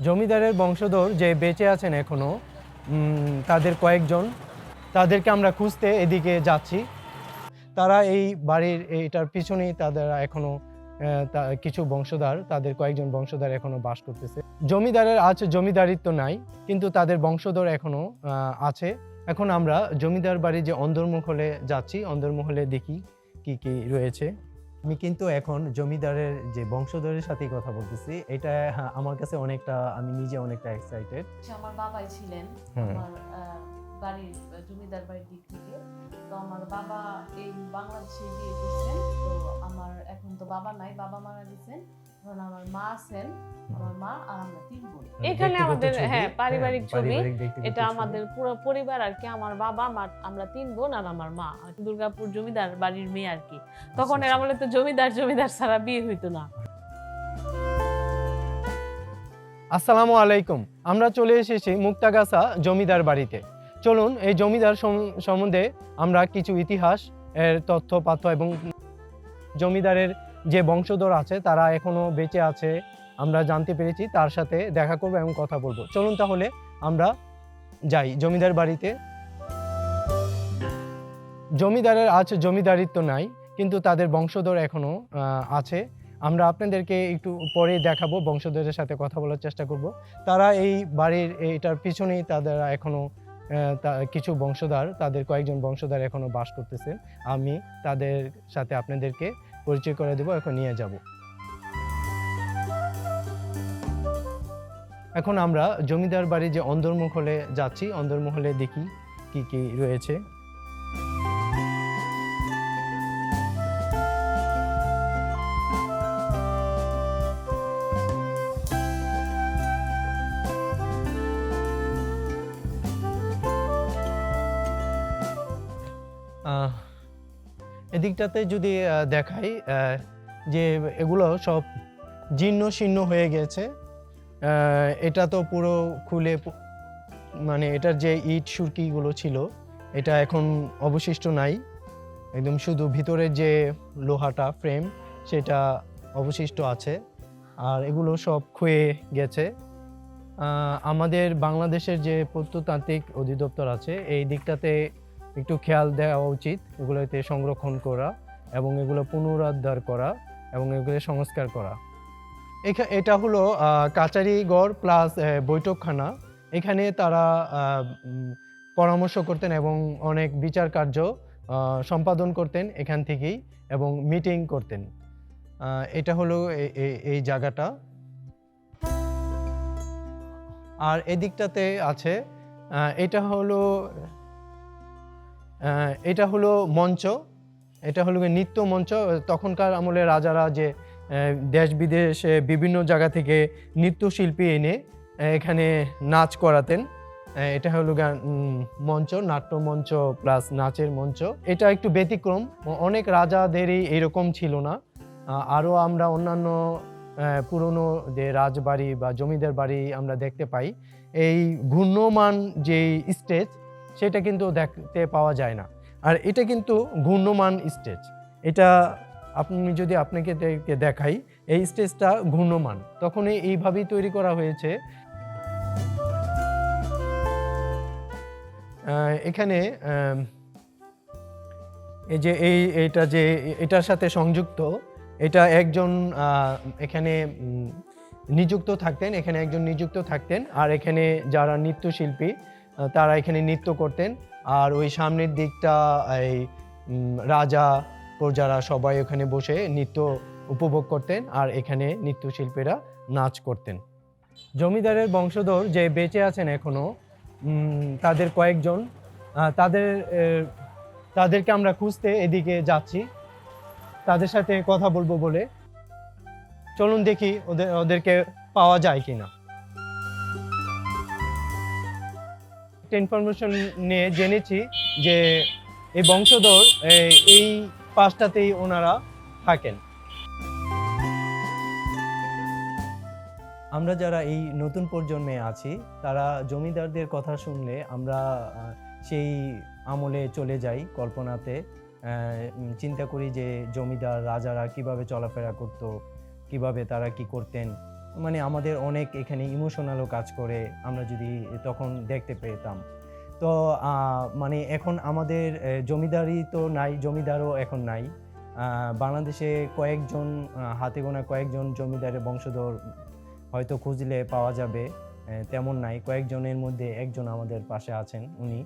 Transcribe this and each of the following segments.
জমিদারের বংশধর যে বেঁচে আছেন এখনও উম, তাদের কয়েকজন তাদেরকে আমরা খুঁজতে এদিকে যাচ্ছি। তারা এই বাড়ির এটার পিছনেই তাদের এখনও আহ, তা- কিছু বংশধর তাদের কয়েকজন বংশধর এখনও বাস করতেছে। জমিদারের আজ জমিদারিত্ব নাই কিন্তু তাদের বংশধর এখনও আহ, আছে। এখন আমরা জমিদার বাড়ির যে অন্দরমহলে যাচ্ছি অন্দরমহলে দেখি কি কি রয়েছে। আমি কিন্তু এখন জমিদারের যে বংশধরের সাথে কথা বলতেছি এটা হ্যাঁ, আমার কাছে অনেকটা আমি নিজে অনেকটা এক্সাইটেড আমার বাবাই ছিলেন। আমার বাড়ির জমিদার বাড়ির দিক থেকে। তো আমার বাবা এই বাংলাদেশে বিয়ে করছেন তো আমার এখন তো বাবা নাই বাবা মারা গেছেন। আমার মা আছেন আমার মা আর আমরা তিন বোন। এখানে আমাদের, হ্যাঁ, পারিবারিক ছবি। এটা আমাদের পুরো পরিবার আর কি আমার বাবা মা আমরা তিন বোন আর আমার মা। দুর্গাপুর জমিদার বাড়ির মেয়ে আর কি। তখন আচ্ছা, এর আমলে তো জমিদার জমিদার ছাড়া বিয়ে হইতো না। আসসালামু আলাইকুম। আমরা চলে এসেছি মুক্তাগাছা জমিদার বাড়িতে। চলুন এই জমিদার সম- সম্বন্ধে আমরা কিছু ইতিহাস এর তথ্য পাথ্য এবং জমিদারের যে বংশধর আছে তারা এখনও বেঁচে আছে আমরা জানতে পেরেছি তার সাথে দেখা করব এবং কথা বলব। চলুন তাহলে আমরা যাই জমিদার বাড়িতে। জমিদারের আজ জমিদারিত্ব নাই কিন্তু তাদের বংশধর এখনও আহ, আছে। আমরা আপনাদেরকে একটু পরে দেখাবো বংশধরের সাথে কথা বলার চেষ্টা করব। তারা এই বাড়ির এটার পিছনেই তাদের এখনও আহ, তা- কিছু বংশধর তাদের কয়েকজন বংশধর এখনও বাস করতেছেন আমি তাদের সাথে আপনাদেরকে পরিচয় করে দেবো, এখন নিয়ে যাব। এখন আমরা জমিদার বাড়ি যে অন্দরমহলে যাচ্ছি, অন্দরমহলে দেখি কি কি রয়েছে। এদিকটাতে যদি দেখাই যে এগুলো সব জীর্ণ শীর্ণ হয়ে গেছে। এটা তো পুরো খুলে মানে এটার যে ইট সুরকিগুলো ছিল, এটা এখন অবশিষ্ট নাই। একদম শুধু ভিতরের যে লোহাটা ফ্রেম সেটা অবশিষ্ট আছে। আর এগুলো সব ক্ষয়ে গেছে। আমাদের বাংলাদেশের যে প্রত্নতান্ত্রিক অধিদপ্তর আছে, এই দিকটাতে একটু খেয়াল দেওয়া উচিত, এগুলোতে সংরক্ষণ করা এবং এগুলো পুনরুদ্ধার করা এবং এগুলো সংস্কার করা। এটা হলো কাচারিগড় প্লাস বৈঠকখানা। এখানে তারা পরামর্শ করতেন এবং অনেক বিচার কার্য সম্পাদন করতেন এখান থেকেই এবং মিটিং করতেন। এটা হলো এই জায়গাটা। আর এদিকটাতে আছে এটা হলো এটা হলো মঞ্চ এটা হলো নৃত্য মঞ্চ। তখনকার আমলে রাজারা যে দেশ বিদেশে বিভিন্ন জায়গা থেকে নৃত্যশিল্পী এনে এখানে নাচ করাতেন। এটা হলো উম, মঞ্চ নাট্য মঞ্চ প্লাস নাচের মঞ্চ। এটা একটু ব্যতিক্রম অনেক রাজাদেরই এরকম ছিল না। আরও আমরা অন্যান্য পুরনো যে রাজবাড়ি বা জমিদার বাড়ি আমরা দেখতে পাই। এই ঘূর্ণমান যে স্টেজ সেটা কিন্তু দেখতে পাওয়া যায় না। আর এটা কিন্তু ঘূর্ণমান স্টেজ। এটা আপনি যদি আপনাকে দেখাই, এই স্টেজটা ঘূর্ণমান। তখন এইভাবেই তৈরি করা হয়েছে। এখানে এই যে এই এটা যে, এটার সাথে সংযুক্ত, এটা একজন এখানে নিযুক্ত থাকতেন, এখানে একজন নিযুক্ত থাকতেন, আর এখানে যারা নৃত্যশিল্পী তারা এখানে নৃত্য করতেন। আর ওই সামনের দিকটা, এই রাজা, প্রজারা সবাই ওখানে বসে নৃত্য উপভোগ করতেন আর এখানে নৃত্যশিল্পীরা নাচ করতেন। জমিদারের বংশধর যে বেঁচে আছেন এখনও তাদের কয়েকজন তাদের তাদেরকে আমরা খুঁজতে এদিকে যাচ্ছি। তাদের সাথে কথা বলব বলে। চলুন দেখি ওদের ওদেরকে পাওয়া যায় কিনা। একটা ইনফরমেশন নিয়ে জেনেছি যে এই বংশধর, এই- পাঁচটাতেই ওনারা থাকেন। আমরা যারা এই নতুন প্রজন্মে আছি, তারা জমিদারদের কথা শুনলে আমরা সেই আমলে চলে যাই কল্পনাতে। চিন্তা করি যে জমিদার রাজারা কীভাবে চলাফেরা করতো, কীভাবে তারা কি করতেন। মানে আমাদের অনেক এখানে ইমোশনালও কাজ করে, আমরা যদি তখন দেখতে পেতাম। তো মানে এখন আমাদের জমিদারি তো নাই, জমিদারও এখন নাই। বাংলাদেশে কয়েকজন হাতে গোনা কয়েকজন জমিদারের বংশধর হয়তো খুঁজলে পাওয়া যাবে তেমন নাই। কয়েকজনের মধ্যে একজন আমাদের পাশে আছেন উনি।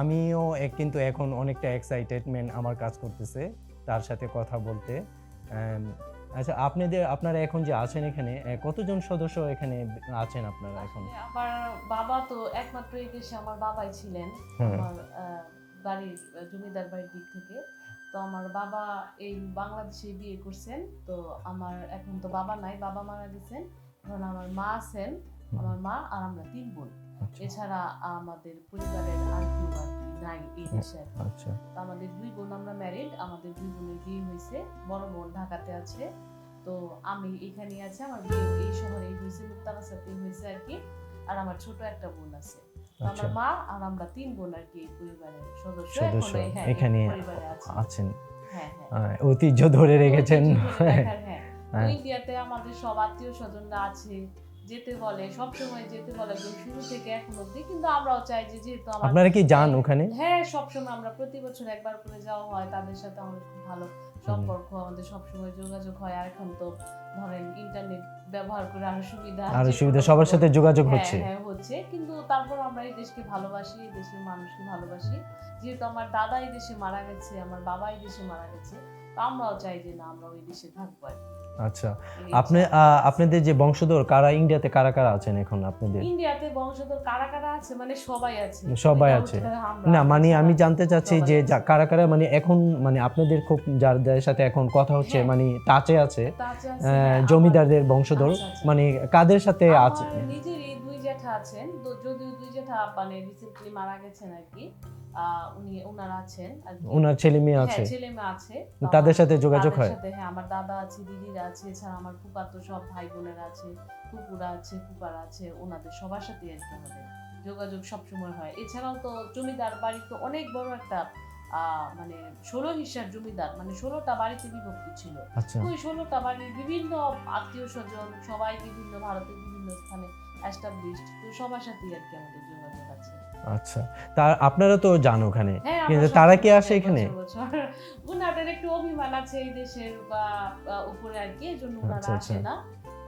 আমিও কিন্তু এখন অনেকটা এক্সাইটেডমেন্ট আমার কাজ করতেছে, তার সাথে কথা বলতে। আচ্ছা আপনাদের আপনারা এখন যে আছেন এখানে কতজন সদস্য এখানে আছেন আপনারা এখন? আমার বাবা তো একমাত্র এই দেশে আমার বাবাই ছিলেন আমার বাড়ির জমিদার বাড়ির দিক থেকে। তো আমার বাবা এই বাংলাদেশে বিয়ে করছেন তো আমার এখন তো বাবা নাই বাবা মারা গেছেন এখন আমার মা আছেন আমার মা আর আমরা তিন বোন। আচ্ছা। এছাড়া আমাদের পরিবারের আর কেউ নাই এই দেশে আচ্ছা। তো আমাদের দুই বোন আমরা ম্যারিড আমাদের দুই বোনের বিয়ে হয়েছে বড় বোন ঢাকাতে আছে। তো আমি এখানে আছি আমার বিয়ে এই শহরেই হয়েছে মুক্তাগাছাতেই হয়েছে আর কি আর আমার ছোট একটা বোন আছে। আচ্ছা। আমার মা আর আমরা তিন বোন আর কি পরিবারের সদস্য এখন হ্যাঁ, এখানে আছেন। হ্যাঁ হ্যাঁ। ঐতিহ্য ধরে রেখেছেন। ইন্ডিয়াতে আমাদের সব আত্মীয় স্বজনরা আছে। যেতে বলে সব সময় যেতে বলে শুরু থেকে এখন অবধি। কিন্তু আমরাও চাই যে যেহেতু আপনারা কি যান ওখানে? হ্যাঁ সবসময় আমরা প্রতি বছর একবার করে যাওয়া হয়। তাদের সাথে আমাদের খুব ভালো সম্পর্ক আমাদের সবসময় যোগাযোগ হয়। আর এখন তো ধরেন ইন্টারনেট ব্যবহার করে আরও সুবিধা আরও সুবিধা সবার সাথে যোগাযোগ হ্যাঁ, হচ্ছে। হ্যাঁ হচ্ছে। কিন্তু তারপর আমরা এই দেশকে ভালোবাসি এই দেশের মানুষকে ভালোবাসি। যেহেতু আমার দাদা এই দেশে মারা গেছে আমার বাবা এই দেশে মারা গেছে তো আমরাও চাই যে না আমরা ওই দেশে থাকব আর। আচ্ছা। আপনি আপনাদের যে বংশধর কারা ইন্ডিয়াতে কারা কারা আছেন এখন আপনাদের? ইন্ডিয়াতে বংশধর কারা কারা আছে? মানে সবাই আছে। সবাই আছে। না মানে আমি জানতে চাচ্ছি যে কারা কারা মানে এখন মানে আপনাদের খুব যাদের সাথে এখন কথা হচ্ছে হ্যাঁ। মানে টাচে আছে হ্যাঁ, জমিদারদের বংশধর। আচ্ছা, আচ্ছা। মানে কাদের সাথে আছে? নিজেরই দুই জ্যাঠা আছেন যদিও দুই জ্যাঠা মানে রিসেন্টলি মারা গেছেন আর কি। উনি ওনারা আছেন ওনার ছেলে মেয়ে হ্যাঁ, আছে? ছেলে মেয়ে আছে। তাদের সাথে যোগাযোগ হয়? সাথে হ্যাঁ আমার দাদা আছে দিদিরা আছে এছাড়া আমার ফুপাতো সব ভাই বোনেরা আছে ফুপুরা আছে ফুপারা আছে ওনাদের সবার সাথে আর কি আমাদের যোগাযোগ সবসময় হয়। এছাড়াও তো জমিদার বাড়ি তো অনেক বড় একটা আহ, মানে ষোলো হিসার জমিদার মানে ষোলোটা বাড়িতে বিভক্ত ছিল। আচ্ছা। ওই ষোলোটা বাড়ির বিভিন্ন আত্মীয় স্বজন সবাই বিভিন্ন ভারতের বিভিন্ন স্থানে এস্টাবলিশড তো সবার সাথেই আর কি আমাদের যোগাযোগ আছে আচ্ছা তার আপনারা তো যান ওখানে হ্যাঁ কিন্তু তারা কি আসে এখানে? ওনাদের একটু অভিমান আছে এই দেশের বা উপরে আর কি এই জন্য ওনারা আচ্ছা, আচ্ছা। আসে না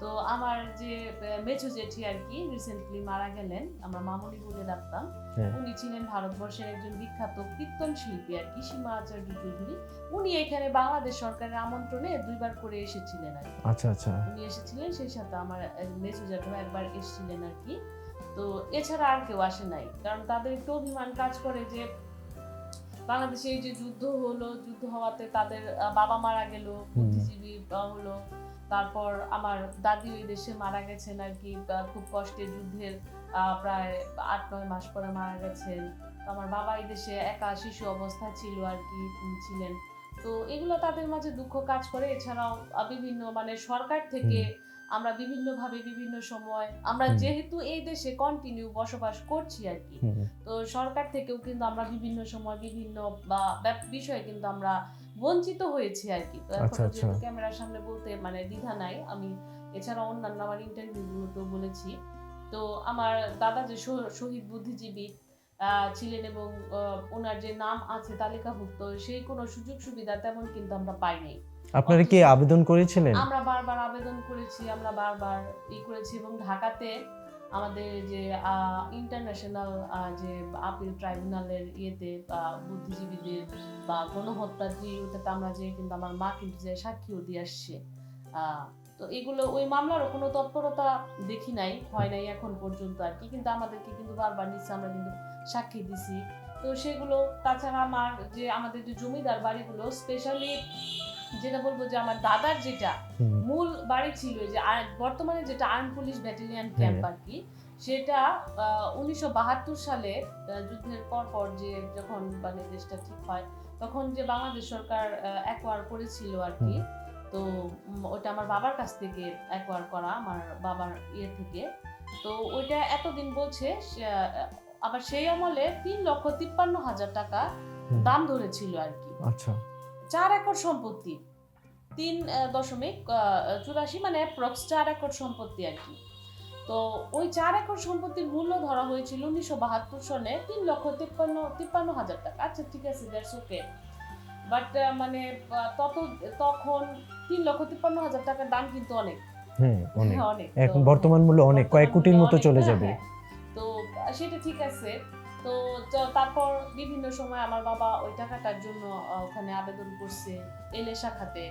তো আমার যে আহ, জেঠি আর কি রিসেন্টলি মারা গেলেন আমরা মামুনি বলে ডাকতাম। হ্যাঁ। উনি ছিলেন ভারতবর্ষের একজন বিখ্যাত কীর্তন শিল্পী আর কি সীমা আচার্য চৌধুরী উনি এখানে বাংলাদেশ সরকারের আমন্ত্রণে দুইবার করে এসেছিলেন আর আচ্ছা আচ্ছা। উনি এসেছিলেন সেই সাথে আমার মেসু জেঠু একবার এসেছিলেন আর কি তো এছাড়া আর কেউ আসে নাই কারণ তাদের একটু অভিমান কাজ করে যে বাংলাদেশে এই যে যুদ্ধ হলো যুদ্ধ হওয়াতে তাদের বাবা মারা গেল বুদ্ধিজীবী হলো। তারপর আমার দাদি ওই দেশে মারা গেছেন আর কি খুব কষ্টে যুদ্ধের প্রায় আট নয় মাস পরে মারা গেছেন। তো আমার বাবা এই দেশে একা শিশু অবস্থা ছিল আর কি ছিলেন। তো এগুলো তাদের মাঝে দুঃখ কাজ করে। এছাড়াও বিভিন্ন মানে সরকার থেকে আমরা বিভিন্নভাবে বিভিন্ন সময় আমরা যেহেতু এই দেশে কন্টিনিউ বসবাস করছি আর কি তো সরকার থেকেও কিন্তু আমরা বিভিন্ন সময় বিভিন্ন বা বিষয়ে কিন্তু আমরা বঞ্চিত হয়েছি আর কি। তো এখন আচ্ছা, আচ্ছা। যেহেতু ক্যামেরার সামনে বলতে মানে দ্বিধা নাই। আমি এছাড়া অন্যান্য আমার ইন্টারভিউগুলোতেও বলেছি। তো আমার দাদা যে শহীদ বুদ্ধিজীবী ছিলেন এবং ওনার যে নাম আছে তালিকাভুক্ত সেই কোনো সুযোগ সুবিধা তেমন কিন্তু আমরা পাই নাই। আপনারা কি আবেদন করেছিলেন? আমরা বারবার আবেদন করেছি আমরা বারবার ই করেছি এবং ঢাকাতে আমাদের যে ইন্টারন্যাশনাল যে আপিল ট্রাইব্যুনালের ইয়েতে আহ, বুদ্ধিজীবীদের বা গণহত্যার যে আমরা যে কিন্তু আমার মা কিন্তু যে সাক্ষীও দিয়ে আসছে তো এগুলো ওই মামলারও কোনো তৎপরতা দেখি নাই হয় নাই এখন পর্যন্ত আর কি। কিন্তু আমাদেরকে কিন্তু বারবার নিচ্ছে আমরা কিন্তু সাক্ষী দিছি। তো সেগুলো তাছাড়া আমার যে আমাদের যে জমিদার বাড়িগুলো স্পেশালি যেটা বলব যে আমার দাদার যেটা মূল বাড়ি ছিল যে বর্তমানে যেটা আর্ম পুলিশ ব্যাটালিয়ন ক্যাম্প আর কি সেটা উনিশশো বাহাত্তর সালে যুদ্ধের পর পর যে যখন মানে দেশটা ঠিক হয় তখন যে বাংলাদেশ সরকার অ্যাকোয়ার করেছিল আর কি তো ওটা আমার বাবার কাছ থেকে অ্যাকোয়ার করা আমার বাবার ইয়ে থেকে। তো ওইটা এতদিন বলছে আবার সেই আমলে তিন লক্ষ তিপ্পান্ন হাজার টাকা। দাম ধরেছিল আর কি। আচ্ছা। চার একর সম্পত্তি। তিন দশমিক চুরাশি মানে অ্যাপ্রক্স চার একর সম্পত্তি আর কি। তো ওই চার একর সম্পত্তির মূল্য ধরা হয়েছিল উনিশশো বাহাত্তর সনে তিন লক্ষ তিপ্পান্ন তিপ্পান্ন হাজার টাকা। আচ্ছা ঠিক আছে দ্যাটস ওকে বাট মানে তত তখন তিন লক্ষ তিপ্পান্ন হাজার টাকার দাম কিন্তু অনেক। হ্যাঁ, অনেক। এখন বর্তমান মূল্য অনেক কয়েক কোটির মতো চলে হ্যাঁ, যাবে। হ্যাঁ। তো সেটা ঠিক আছে। তো তারপর বিভিন্ন সময় আমার বাবা ওই টাকাটার জন্য ওখানে আবেদন করছে, এলে শাখাতে।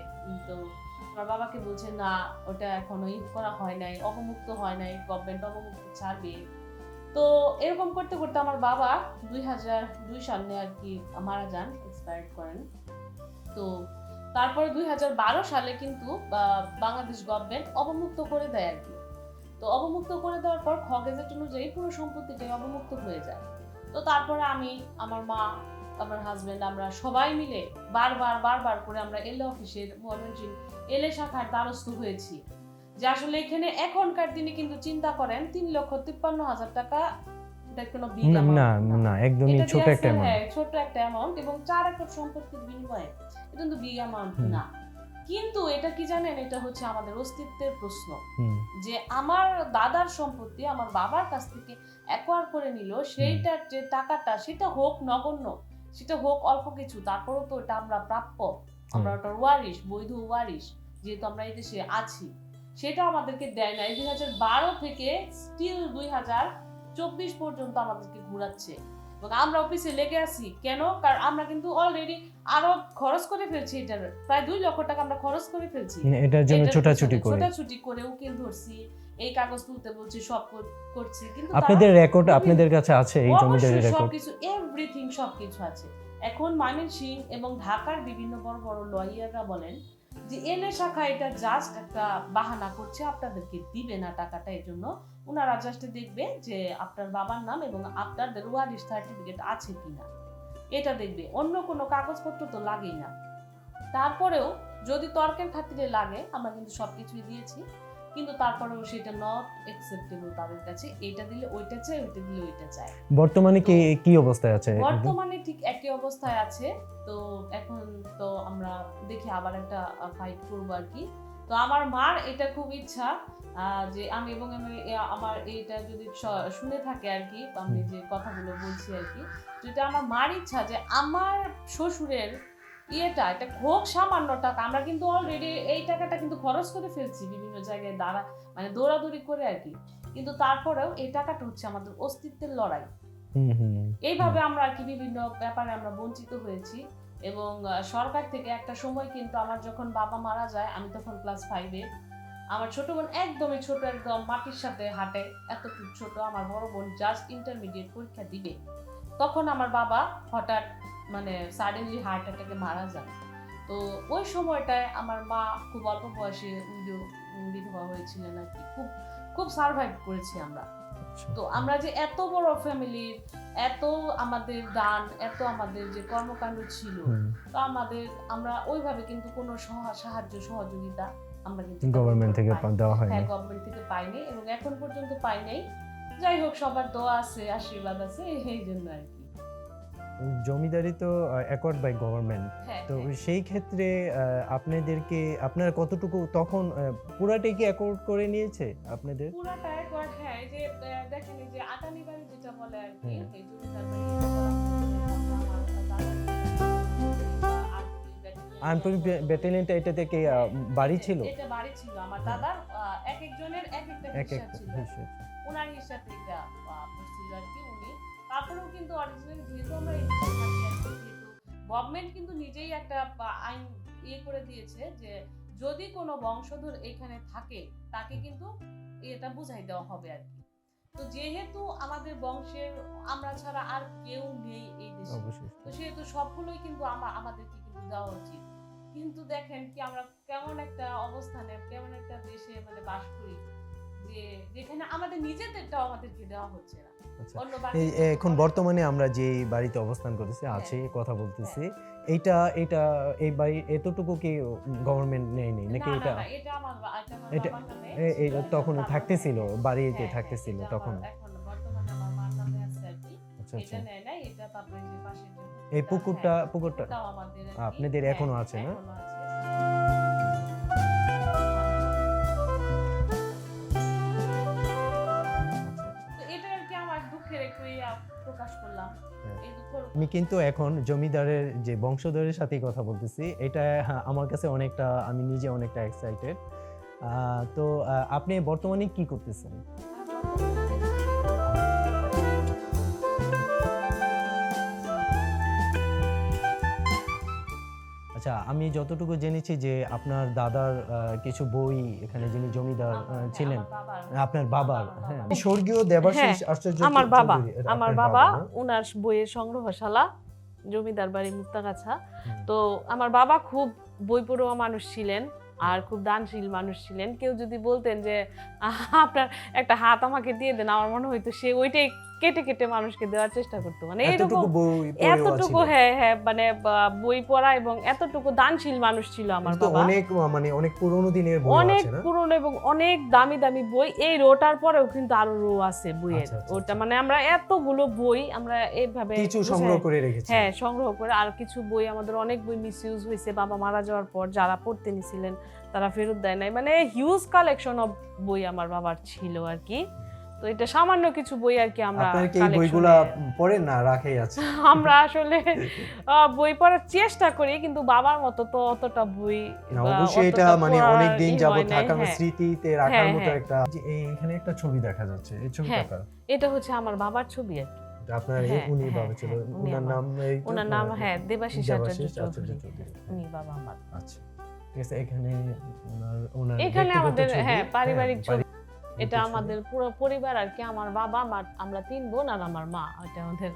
তো আমার বাবাকে বলছে, না, ওটা এখনও ই করা হয় নাই, অবমুক্ত হয় নাই গভর্নমেন্ট অবমুক্ত ছাড়বে। তো এরকম করতে করতে আমার বাবা দুই হাজার দুই সালে আর কি মারা যান এক্সপায়ার করেন। তো তারপরে দুই হাজার বারো সালে কিন্তু বাংলাদেশ গভর্নমেন্ট অবমুক্ত করে দেয় আর কি। তো অবমুক্ত করে দেওয়ার পর খ গেজেট অনুযায়ী পুরো সম্পত্তিটাই অবমুক্ত হয়ে যায়। তো তারপরে আমি আমার মা আমার হাজবেন্ড আমরা সবাই মিলে বারবার বারবার করে আমরা এলএ অফিসের ময়মনসিংহ এলএ শাখার দ্বারস্থ হয়েছি। যে আসলে এখানে এখনকার দিনে কিন্তু চিন্তা করেন তিন লক্ষ তিপ্পান্ন হাজার টাকা না না একদমই ছোট একটা আছে, হ্যাঁ, ছোট একটা অ্যামাউন্ট এবং চার একর সম্পত্তির বিনিময়ে। এটা কিন্তু বিগ অ্যামাউন্ট না। কিন্তু এটা কি জানেন? এটা হচ্ছে আমাদের অস্তিত্বের প্রশ্ন। যে আমার দাদার সম্পত্তি আমার বাবার কাছ থেকে অ্যাকোয়ার করে নিল সেইটার যে টাকাটা সেটা হোক নগণ্য সেটা হোক অল্প কিছু তারপরেও তো এটা আমরা প্রাপ্য। আমরা ওটার ওয়ারিশ বৈধ ওয়ারিশ যেহেতু আমরা এই দেশে আছি। সেটা আমাদেরকে দেয় না দুই হাজার বারো থেকে স্টিল দুই হাজার চব্বিশ পর্যন্ত আমাদেরকে ঘুরাচ্ছে। এবং আমরা অফিসে লেগে আছি। কেন? কারণ আমরা কিন্তু অলরেডি আরও খরচ করে ফেলছি এটার। প্রায় দুই লক্ষ টাকা আমরা খরচ করে ফেলছি। এটার জন্য ছোটাছুটি করে। ছোটাছুটি করে উকিল ধরছি। এই কাগজ তুলতে বলছি সব করছি। কিন্তু আপনাদের রেকর্ড আপনাদের কাছে আছে এই অবশ্যই রেকর্ড সবকিছু এভরিথিং সবকিছু আছে। এখন ময়মনসিং এবং ঢাকার বিভিন্ন বড় বড় লয়াররা বলেন যে এনএ শাখা এটা জাস্ট একটা বাহানা করছে। আপনাদেরকে দিবে না টাকাটা এই জন্য। ওনারা জাস্ট দেখবে যে আপনার বাবার নাম এবং আপনাদের ওয়ারিশ সার্টিফিকেট আছে কিনা। এটা দেখবে। অন্য কোনো কাগজপত্র তো লাগেই না। তারপরেও যদি তর্কের খাতিরে লাগে আমরা কিন্তু সবকিছুই দিয়েছি। কিন্তু তারপরেও সেটা নট একসেপ্টেবল তাদের কাছে। এটা দিলে ওইটা চাই ওইটা দিলে ওইটা চায়। বর্তমানে কি কি অবস্থায় আছে বর্তমানে ঠিক একই অবস্থায় আছে। তো এখন তো আমরা দেখি আবার একটা ফাইট করব আর কি। তো আমার মার এটা খুব ইচ্ছা যে আমি এবং আমি আমার এইটা যদি শুনে থাকে আর কি আমি যে কথাগুলো বলছি আর কি যেটা আমার মার ইচ্ছা যে আমার শ্বশুরের ইয়েটা এটা হোক সামান্য টাকা আমরা কিন্তু অলরেডি এই টাকাটা কিন্তু খরচ করে ফেলছি বিভিন্ন জায়গায় দাঁড়া মানে দৌড়াদৌড়ি করে আর কি কিন্তু তারপরেও এই টাকাটা হচ্ছে আমাদের অস্তিত্বের লড়াই। এইভাবে আমরা আর কি বিভিন্ন ব্যাপারে আমরা বঞ্চিত হয়েছি। এবং সরকার থেকে একটা সময় কিন্তু আমার যখন বাবা মারা যায় আমি তখন ক্লাস ফাইভে আমার ছোট বোন একদমই ছোট একদম মাটির সাথে হাঁটে এতটুকু ছোট। আমার বড় বোন জাস্ট ইন্টারমিডিয়েট পরীক্ষা দিবে। তখন আমার বাবা হঠাৎ মানে সাডেনলি হার্ট অ্যাটাকে মারা যান। তো ওই সময়টায় আমার মা খুব অল্প বয়সে বিধবা হয়েছিলেন আর কি। খুব খুব সার্ভাইভ করেছি আমরা। আচ্ছা। তো আমরা যে এত বড় ফ্যামিলির এত আমাদের দান এত আমাদের যে কর্মকাণ্ড ছিল তো আমাদের আমরা ওইভাবে কিন্তু কোনো সাহায্য সহযোগিতা আমরা কিন্তু গভর্নমেন্ট থেকে দেওয়া হয় হ্যাঁ গভর্নমেন্ট থেকে পাইনি এবং এখন পর্যন্ত পাই নাই। যাই হোক সবার দোয়া আছে আশীর্বাদ আছে এই জন্য আর কি। জমিদারি তো অ্যাকর্ড বাই গভর্নমেন্ট তো হ্যাঁ। সেই ক্ষেত্রে আপনাদেরকে আপনারা কতটুকু তখন পুরাটাই কি অ্যাকর্ড করে নিয়েছে আপনাদের? পুরাটা একবার হ্যাঁ যে দেখেন যে আটানি বাড়ি বলে আর কি। এই আনপুর ব্যাটালিয়নটা এটা থেকে বাড়ি ছিল? এটা বাড়ি ছিল আমার দাদার এক একজনের এক একটা এক হিসা এক ছিল। ওনার হিসাবে আহ, পড়ছিল আর কি উনি। তারপরেও কিন্তু অরিজিনাল যেহেতু আমরা এই থাকি গভর্নমেন্ট কিন্তু নিজেই একটা আইন ইয়ে করে দিয়েছে যে যদি কোনো বংশধর এখানে থাকে তাকে কিন্তু এটা বুঝাই দেওয়া হবে আর কি। তো যেহেতু আমাদের বংশের আমরা ছাড়া আর কেউ নেই এই দেশে। তো সেহেতু সবগুলোই কিন্তু আমরা আমাদেরকে কিন্তু দেওয়া উচিত। কিন্তু দেখেন কি আমরা কেমন একটা অবস্থানে কেমন একটা দেশে মানে বাস করি। যে যেখানে আমাদের নিজেদেরটাও আমাদেরকে দেওয়া হচ্ছে না। আচ্ছা এই এখন বর্তমানে আমরা যে বাড়িতে অবস্থান করতেছি হ্যাঁ। আছে কথা বলতেছি এইটা এটা এই বাড়ি এতটুকু কি গভর্নমেন্ট নেই নেই? নাকি এটা এটা এটা এটা- তখন থাকতেছিল বাড়িতে হ্যাঁ, হ্যাঁ, থাকতেছিল তখন। আচ্ছা আচ্ছা। এটা এটা এই পুকুরটা, পুকুরটা হ্যাঁ। আপনাদের হ্যাঁ, এখনও আছে না? আমি কিন্তু এখন জমিদারের যে বংশধরের সাথে কথা বলতেছি, এটা আমার কাছে অনেকটা, আমি নিজে অনেকটা এক্সাইটেড তো আপনি বর্তমানে কি করতেছেন? আমি যতটুকু জেনেছি যে আপনার দাদার কিছু বই এখানে যিনি জমিদার ছিলেন আপনার বাবার হ্যাঁ। স্বর্গীয় দেবাশিস হ্যাঁ, আশ্চর্য আমার বাবা আমার বাবা না? উনার বইয়ের সংগ্রহশালা জমিদার বাড়ি মুক্তাগাছা। তো আমার বাবা খুব বই পড়ুয়া মানুষ ছিলেন আর খুব দানশীল মানুষ ছিলেন। কেউ যদি বলতেন যে আপনার একটা হাত আমাকে দিয়ে দেন আমার মনে হয়তো সে ওইটাই কেটে কেটে মানুষকে দেওয়ার চেষ্টা করতো। মানে এতটুকু এরকম বই এতটুকু হ্যাঁ হ্যাঁ মানে বই পড়া এবং এতটুকু দানশীল মানুষ ছিল আমার বাবা। অনেক মানে অনেক পুরোনো দিনের বই অনেক পুরনো এবং অনেক দামি দামি বই। এই রোটার পরেও কিন্তু আরও রো আছে বইয়ের। আচ্ছা, আচ্ছা, ওটা আচ্ছা। মানে আমরা এতগুলো বই আমরা এইভাবে কিছু সংগ্রহ করে রেখেছি। হ্যাঁ সংগ্রহ করে আর কিছু বই আমাদের অনেক বই মিসইউজ হয়েছে। বাবা মারা যাওয়ার পর যারা পড়তে নিছিলেন তারা ফেরত দেয় নাই। মানে হিউজ কালেকশন অফ বই আমার বাবার ছিল আর কি। তো এটা সামান্য কিছু বই আর কি আমরা আপনার কি এই collection-এ- পড়েন না রাখেই আছে আমরা আসলে বই পড়ার চেষ্টা করি কিন্তু বাবার মতো তো অতটা বই অবশ্যই এটা মানে অনেক দিন ই যাবত থাকা হ্যাঁ। স্মৃতিতে রাখার হ্যাঁ, মতো হ্যাঁ। একটা এই এখানে একটা ছবি দেখা যাচ্ছে এই ছবিটা এটা হচ্ছে আমার বাবার ছবি আর কি এটা আপনার এই উনি বাবা ছিল ওনার নাম এই ওনার নাম হ্যাঁ দেবাশিস আচার্য। উনি বাবা আমার আচ্ছা ঠিক আছে এখানে ওনার ওনার এখানে আমাদের, হ্যাঁ, পারিবারিক ছবি। এটা আমাদের পুরো পরিবার আর কি আমার বাবা আমার আমরা তিন বোন আর আমার মা। এটা আমাদের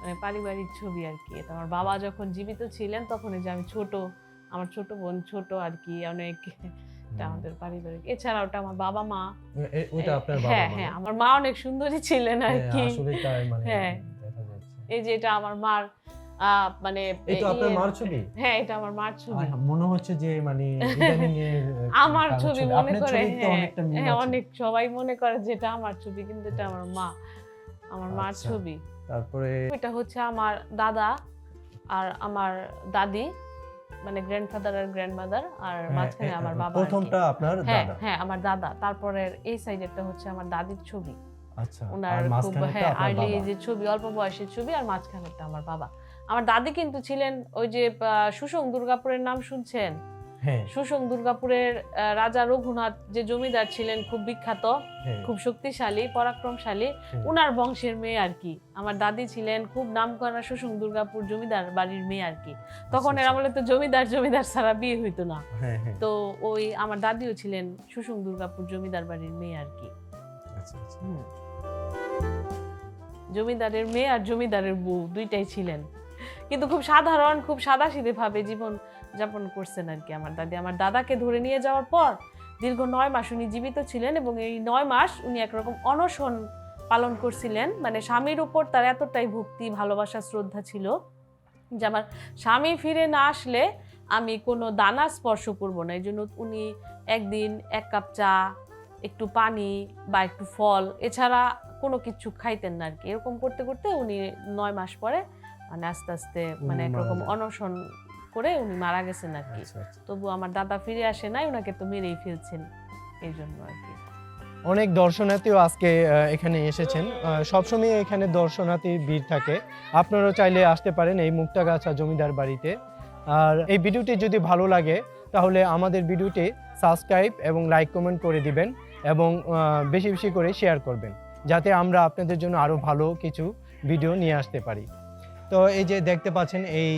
মানে পারিবারিক ছবি আর কি। এটা আমার বাবা যখন জীবিত ছিলেন তখন এই যে আমি ছোট আমার ছোট বোন ছোট আর কি অনেক। এটা আমাদের পারিবারিক। এছাড়া ওটা আমার বাবা মা। ওটা আপনার বাবা হ্যাঁ হ্যাঁ আমার মা অনেক সুন্দরী ছিলেন আর হ্যাঁ, কি। আসলে তাই মানে হ্যাঁ। এই যে এটা আমার মার মানে তো আপনার ইয়ে- মার ছবি? হ্যাঁ এটা আমার মার ছবি। মনে হচ্ছে যে মানে ইদানিং এর, আমার ছবি মনে করে হ্যাঁ, হ্যাঁ। অনেক সবাই মনে করে যে এটা আমার ছবি কিন্তু এটা আমার মা আমার মার আচ্ছা। ছবি। তারপরে? এটা হচ্ছে আমার দাদা আর আমার দাদি মানে গ্র্যান্ডফাদার আর গ্র্যান্ডমাদার আর হ্যাঁ, মাঝখানে আমার বাবা প্রথমটা আপনার হ্যাঁ দাদা? হ্যাঁ আমার দাদা। তারপরে এই সাইডেরটা হচ্ছে আমার দাদির ছবি। আচ্ছা ওনার খুব হ্যাঁ আর্লি যে ছবি অল্প বয়সের ছবি আর মাঝখানেরটা আমার বাবা। আমার দাদি কিন্তু ছিলেন ওই যে সুসং দুর্গাপুরের নাম শুনছেন? হ্যাঁ। সুসং দুর্গাপুরের রাজা রঘুনাথ যে জমিদার ছিলেন খুব বিখ্যাত হ্যাঁ। খুব শক্তিশালী পরাক্রমশালী উনার বংশের মেয়ে আর কি। আমার দাদি ছিলেন খুব নামকরা সুসং দুর্গাপুর জমিদার বাড়ির মেয়ে আর কি। তখন এর আচ্ছা, আমলে তো জমিদার জমিদার ছাড়া বিয়ে হইতো না। হ্যাঁ হ্যাঁ। তো ওই আমার দাদিও ছিলেন সুসং দুর্গাপুর জমিদার বাড়ির মেয়ে আর কি। আচ্ছা আচ্ছা। জমিদারের মেয়ে আর জমিদারের বউ দুইটাই ছিলেন। কিন্তু খুব সাধারণ, খুব সাদাসিধে ভাবে জীবন যাপন করছেন আর কি আমার দাদি। আমার দাদাকে ধরে নিয়ে যাওয়ার পর দীর্ঘ নয় মাস উনি জীবিত ছিলেন এবং এই নয় মাস উনি একরকম অনশন পালন করছিলেন। মানে স্বামীর উপর তার এতটাই ভক্তি, ভালোবাসা, শ্রদ্ধা ছিল যে আমার স্বামী ফিরে না আসলে আমি কোনো দানা স্পর্শ করব না। এই জন্য উনি একদিন এক কাপ চা, একটু পানি বা একটু ফল, এছাড়া কোনো কিছু খাইতেন না আর কি। এরকম করতে করতে উনি নয় মাস পরে মানে আস্তে আস্তে মানে একরকম অনশন করে উনি মারা গেছেন আর কি। আচ্ছা আচ্ছা। তবু আমার দাদা ফিরে আসে নাই ওনাকে তো মেরেই ফেলছেন এই জন্য আর কি। অনেক দর্শনার্থীও আজকে এখানে এসেছেন। সবসময় এখানে দর্শনার্থীর ভিড় থাকে। আপনারাও চাইলে আসতে পারেন এই মুক্তাগাছা জমিদার বাড়িতে। আর এই ভিডিওটি যদি ভালো লাগে তাহলে আমাদের ভিডিওটি সাবস্ক্রাইব এবং লাইক কমেন্ট করে দিবেন এবং বেশি বেশি করে শেয়ার করবেন। যাতে আমরা আপনাদের জন্য আরও ভালো কিছু ভিডিও নিয়ে আসতে পারি। তো এই যে দেখতে পাচ্ছেন এই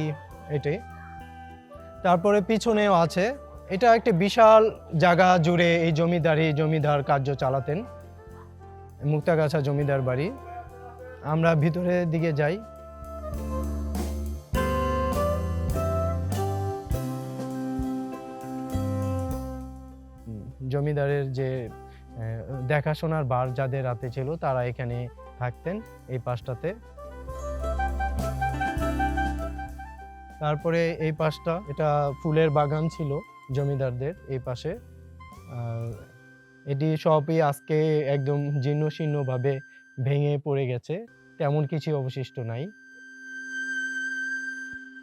এটি। তারপরে পিছনেও আছে। এটা একটা বিশাল জায়গা জুড়ে এই জমিদারি, জমিদার কার্য চালাতেন। মুক্তাগাছা জমিদার বাড়ি। আমরা ভিতরের দিকে যাই। জমিদারের যে দেখাশোনার বার যাদের রাতে ছিল, তারা এখানে থাকতেন এই পাশটাতে। তারপরে এই পাশটা, এটা ফুলের বাগান ছিল জমিদারদের এই পাশে। এটি সবই আজকে একদম জীর্ণ শীর্ণভাবে ভেঙে পড়ে গেছে, তেমন কিছু অবশিষ্ট নাই।